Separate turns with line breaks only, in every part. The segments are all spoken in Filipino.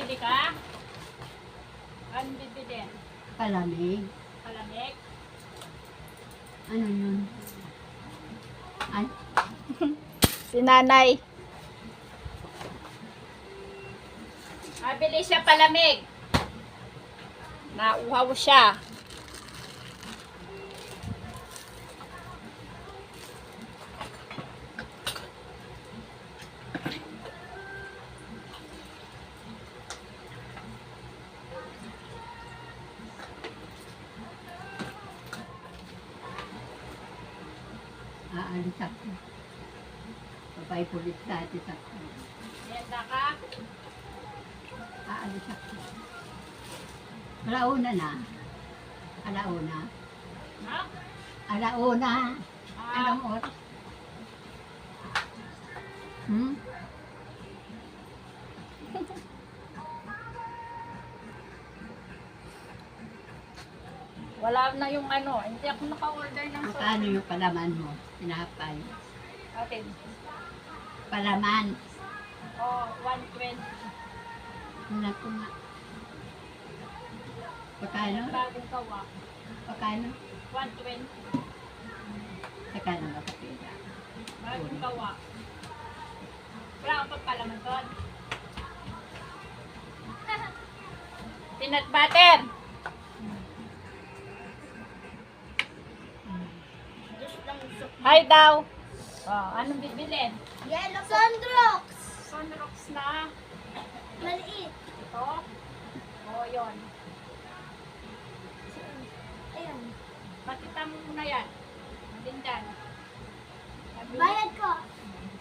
bibili ka? Ano bibili?
Palamig.
Palamig?
Ano yun? Ay,
Si nanay.
Ah, bili siya palamig.
Nauhaw siya.
Papay pulit sa atin ako.
Merienda ka?
Aalis ako. Alauna na. Alauna.
Ha?
Alauna.
Ah,
Anong oras? Hmm?
wala na yung ano. Hindi ako naka-order ng
Magkano yung palaman mo? Tinapay.
Atin.
Palaman.
Oh, 120.
Wala ko nga. Pagkano?
Bagong kawa.
Pagkano?
120.
Pagkano ba kapila?
Bagong kawa. Wala ka pa pala man doon. Peanut butter.
Hi daw.
Oh, anong bibilin?
Yellow Sandrox!
Sunrox na.
Maliit.
Ito. Oh, yon.
Ayan.
Pakita mo muna yan. Sabi
Bayad ko.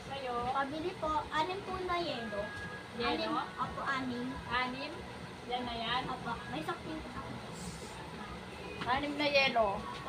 Sa'yo.
Pabili po, anim po na yelo. Anim.
Yelo.
Apo, anim.
Anim. Yan na yan.
Apo, may sakping po ako.
Anim na yelo. Wait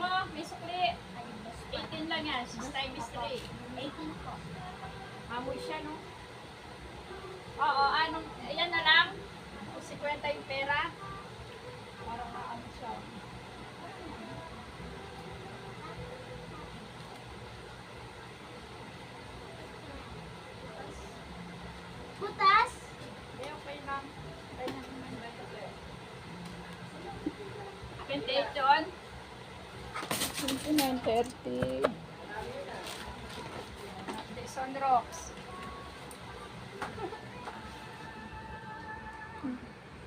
Bango, may sukli. 18 lang yan. 6 times 3.
18 po.
Amoy siya, no? Oo, anong, ayan na lang. 50 yung pera. Parang maano siya.
Butas?
Okay lang. Okay naman. Akin date yun.
29.30.
Jason Rocks.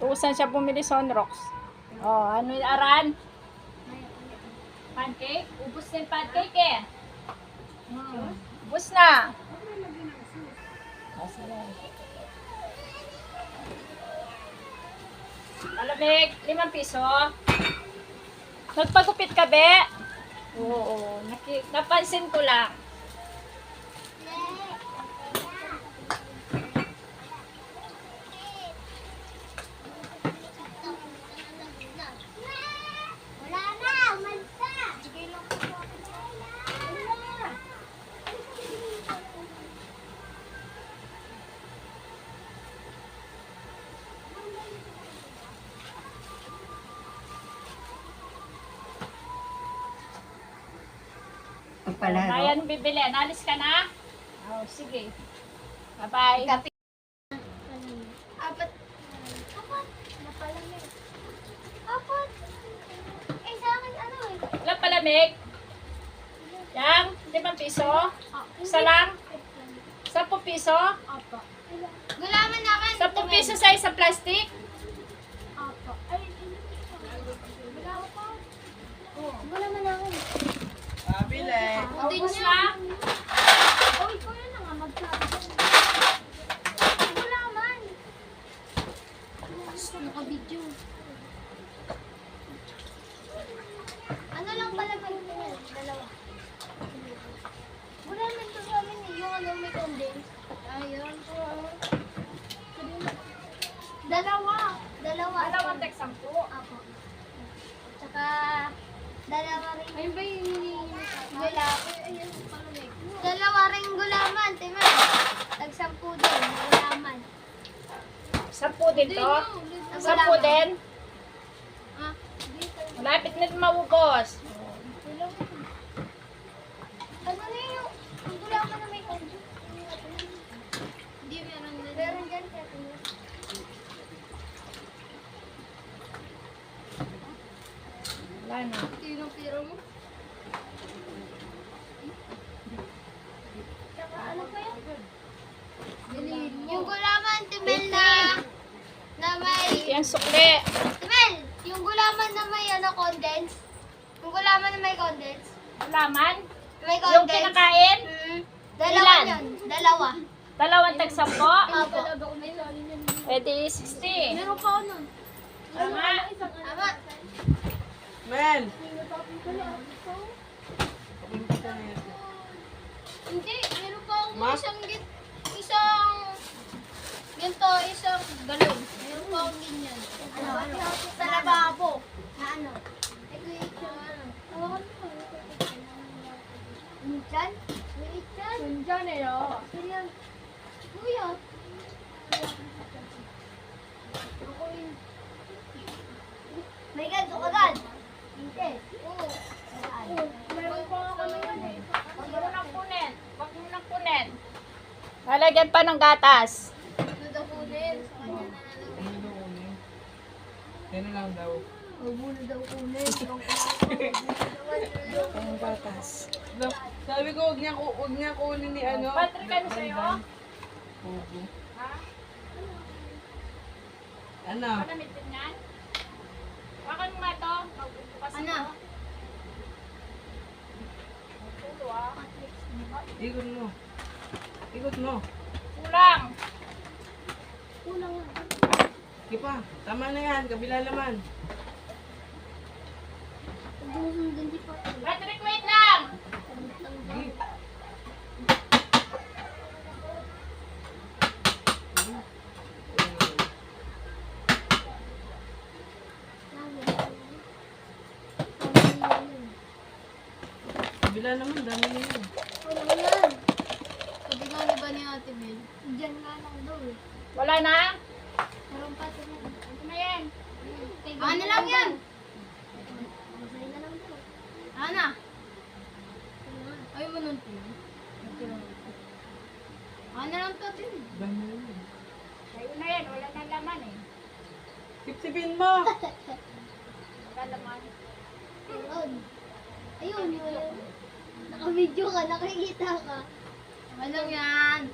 Tuusan siya bumili Sonrox.
Oh, ano yung aran? Pancake? Ubus na pancake eh.
Hmm. Ubus na.
Malamig, limang piso.
Nagpagupit ka, be?
Oo, naki, napansin ko lang.
pala. Kaya nung bibili. Analis ka na? Oh, sige. Bye-bye.
Apat.
Apat. Napalamig. Apat. Eh, sa akin ano eh. Wala palamig? Yang? Limang piso? Ah, Isa lang? Sampung piso?
Apo. Gulaman na
ka. Sampung piso sa isang plastic?
Pabili.
Ubus na.
Uy, kuya na nga magsabi. Gulaman. Naka-video. Ano lang pala may dalawa. Gulaman to sa amin eh. Yung ano may condense. Ayun po. Dalawa. Dalawa.
Dalawang tek sampu.
Apo. Tsaka, dalawa rin. Ayun ba yung hinihingi sa Ayun, palunay. Dalawa gulaman, Timel. Tagsampu din, gulaman.
Sampu din to. Sampu din.
Dito.
Malapit na maubos.
Ano na yung, gulaman na may konjo? Hindi, meron na. Meron dyan, kaya.
Wala na.
Tiro-tiro mo. Tsaka ano pa yan? Yung gulaman, Timel na, na may,
Yan sukli.
Timel, yung gulaman na may ano, condense. Yung gulaman na may condense.
Laman.
May
Yung
condense.
kinakain.
Mm, dalawa
Ilan?
yun. Dalawa.
Dalawang tek sampu.
Apo.
Pwede 60.
Meron pa ako nun.
Tama.
Tama.
Mel!
Hindi, meron pa akong isang git, isang, ganito, isang galon. Meron pa akong ganyan. Ano, ano? Sa lababo. Na ano? Ito yung ano. Tawakan Minsan?
Sunjan eh, oh.
Ganyan. Kuya. Ako yung... May ganito agad. Hindi. Oo.
Meron ako naman eh. Huwag mo nang kunin. Huwag mo nang kunin. Lalagyan pa ng gatas.
Ito daw kunin. Sa kanya na nalang.
Ano daw kunin? Yan na lang daw.
Huwag mo na daw kunin.
Gatas.
Daw- Sabi ko, huwag niya, huwag niya kunin ni ano.
Patrick, ano sa'yo?
Opo.
Ha?
Ano?
Panamitin yan? Wakan mo nga ito. Magbubukas
Ano?
Ikot mo. Ikot mo.
Kulang.
Kulang.
Sige pa. Tama na yan. Kabila naman.
Huwag mo sundan si Papa.
Patrick, wait lang.
Sige. Kabila naman. Dami na yan.
Wala na yan. Sabi nga ni ba ni Ate Bel? Diyan nga lang daw eh.
Wala na?
Meron pa ito na.
Ito na yan.
Ano lang yan? Masaya na lang daw. Ana? Ay mo nun tin. Ano lang to tin?
Dami na yan.
Ayun na yan. Wala na laman eh.
Sipsipin mo.
Wala laman.
Ayun. Ayun, yun. Naka-video ka, nakikita ka. Ano yan?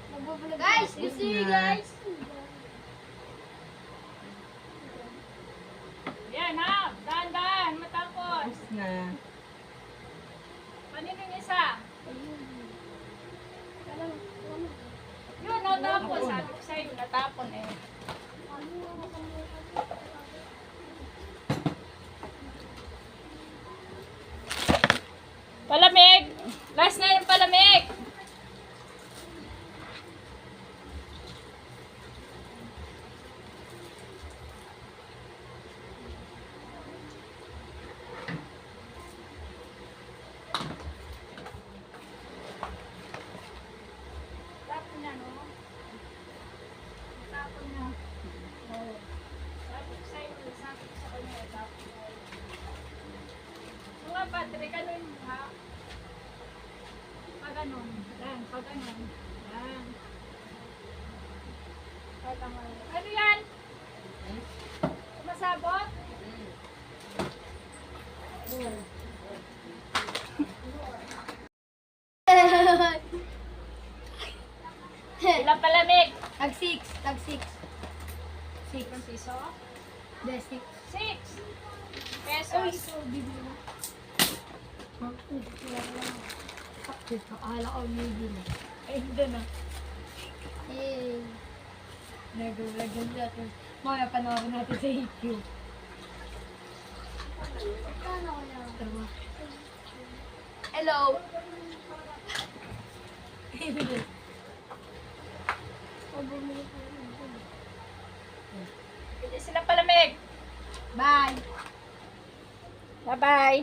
Guys, you see guys?
Yan ha. Dahan-dahan. Matapos.
Tapos na.
Kanino yung isa? Yun, natapon. Sabi ko sa'yo, natapon eh. Palamig! Last na yung palamig! Tapon na, no? Tapon na. Oo. Sabi ko sa'yo, sabi ko sa kanya, tapon na. Mga Patrick, ano yun ha? Pag ganun. Yan, pag ganun. Yan. Pag ganun. Ano yan? Masabot?
palamig.
Tag 6. Tag 6. 6.
Isang piso.
The 6.
Six. Pesos.
bibili na. Akala ko bibili.
Ay, hindi na.
Eh.
Nag-lagyan natin. Mamaya panoorin natin sa
ko lang?
Hello.
O bumili ko lang.
Hindi sila palamig.
Bye.
Bye-bye.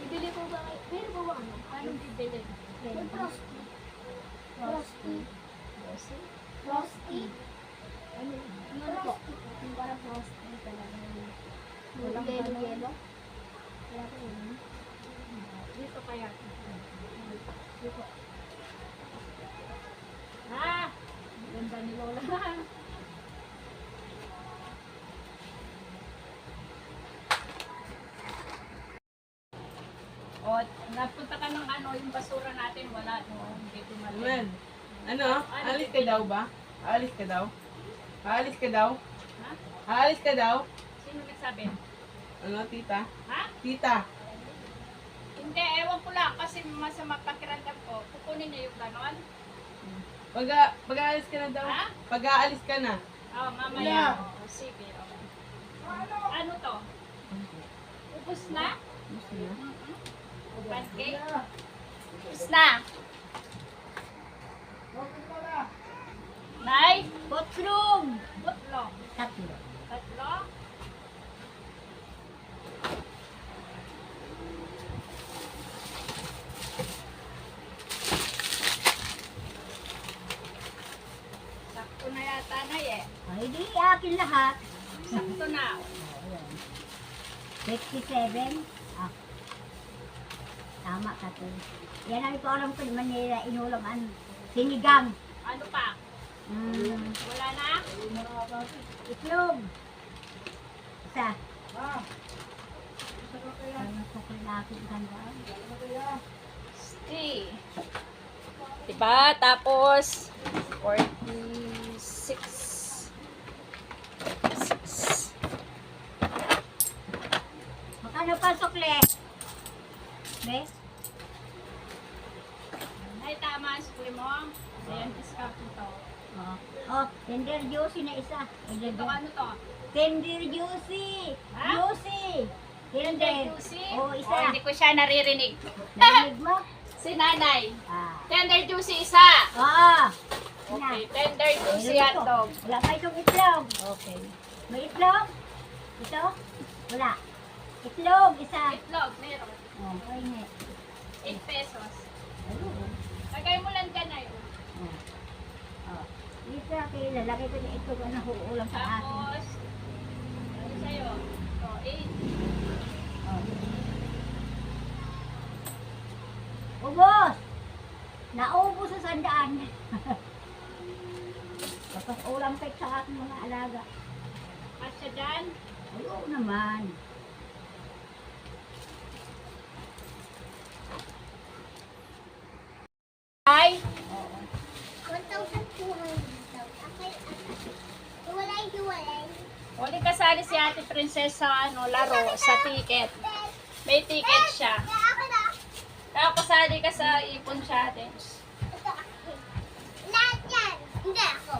Bibili ko ba kayo? Meron ba ba ano?
Anong bibili?
May Frosty. Frosty. Frosty. Ano? Ano po? Yung parang Frosty talaga. Walang yellow yellow. Wala ko yun.
Dito kaya. Dito. Ah! Ganda ni Lola. O, napunta ka ng ano, yung basura natin, wala, no? Hindi tumalim.
Ano? Alis ka daw ba? Aalis ka daw? Aalis ka daw?
Ha?
Aalis ka daw?
Sino nagsabi?
Ano, tita?
Ha?
Tita.
Hindi, ewan ko lang, kasi masama pakiramdam ko. Kukunin niya yung ganon.
Pag, pag aalis ka na daw?
Ha?
Pag aalis ka na.
Oh, mamaya. O, sige, okay. Ano to? Ubus na?
Gusto na?
Pancake? Ubus na. Nay?
Potlong!
Butlong.
Tatlo.
Tatlo? Sakto na yata na eh.
Ay, di akin lahat.
Sakto na.
57. Ah. Tama ka to. Yan ang ito alam ko naman nila inulam Sinigang.
Ano pa?
Mm,
Wala na?
itlog. Isa. Ano sa lalaki ganda?
Stay. Diba? Tapos, 46. 46.
Makano pa sukle? Be?
Ay, tama ang sukli mo. Ayan, discount ito.
Oh. Oh, tender juicy na isa.
Ito ano to?
Tender juicy.
Ha?
Juicy.
Tender juicy?
Oh,
Oh,
isa.
hindi ko siya naririnig.
Narinig mo?
Si nanay.
Ah.
Tender juicy isa.
Ah.
Okay, tender juicy
ito.
hotdog.
Wala pa itong itlog.
Okay.
May itlog? Ito? Wala. Itlog, isa.
Itlog, meron.
Oh, ay, ne.
8 pesos.
Ayun.
Lagay mo lang dyan yun.
Oh. Oh. Ito, kay lalaki ko na itlog na huulam sa akin.
Tapos, ano sa'yo? Oh, 8.
Oh. Ubos! Naubos sa sandaan. Tapos ulam kay sa aking mga alaga.
Kasya dyan.
Ayaw naman.
Ay,
1,200 daw. Okay, Hiwalay, hiwalay.
Huwag kasali si Ate Princess sa ano, laro, sa ticket. May ticket siya.
Kaya
kasali ka sa ipon
akin. Lahat yan. Hindi ako.